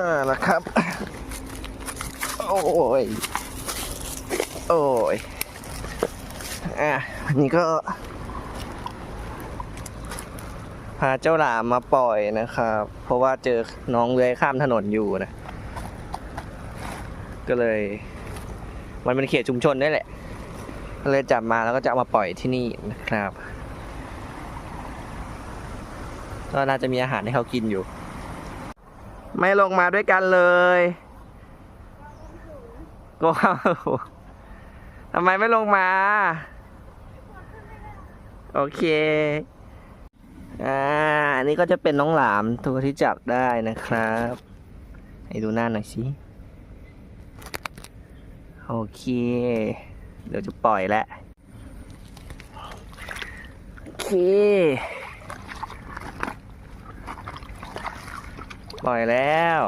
อ่าล้วครับ โอ้ย โอ้ย อะอันนี้ก็ พาเจ้าหลามมาปล่อยนะครับ เพราะว่าเจอน้องเลื้อยข้ามถนนอยู่นะ ก็เลย มันเป็นเขตชุมชนด้วยแหละ ก็เลยจับมาแล้วก็จะเอามาปล่อยที่นี่นะครับ ก็น่าจะมีอาหารให้เขากินอยู่ ไม่ลงมาด้วยกันเลยก็ทำไมไม่ลงมา โอเค อ่า อันนี้ก็จะเป็นน้องหลามตัวที่จับได้นะครับ ให้ดูหน้าหน่อยสิ โอเค เดี๋ยวจะปล่อยแล้วโอเค ปล่อยแล้ว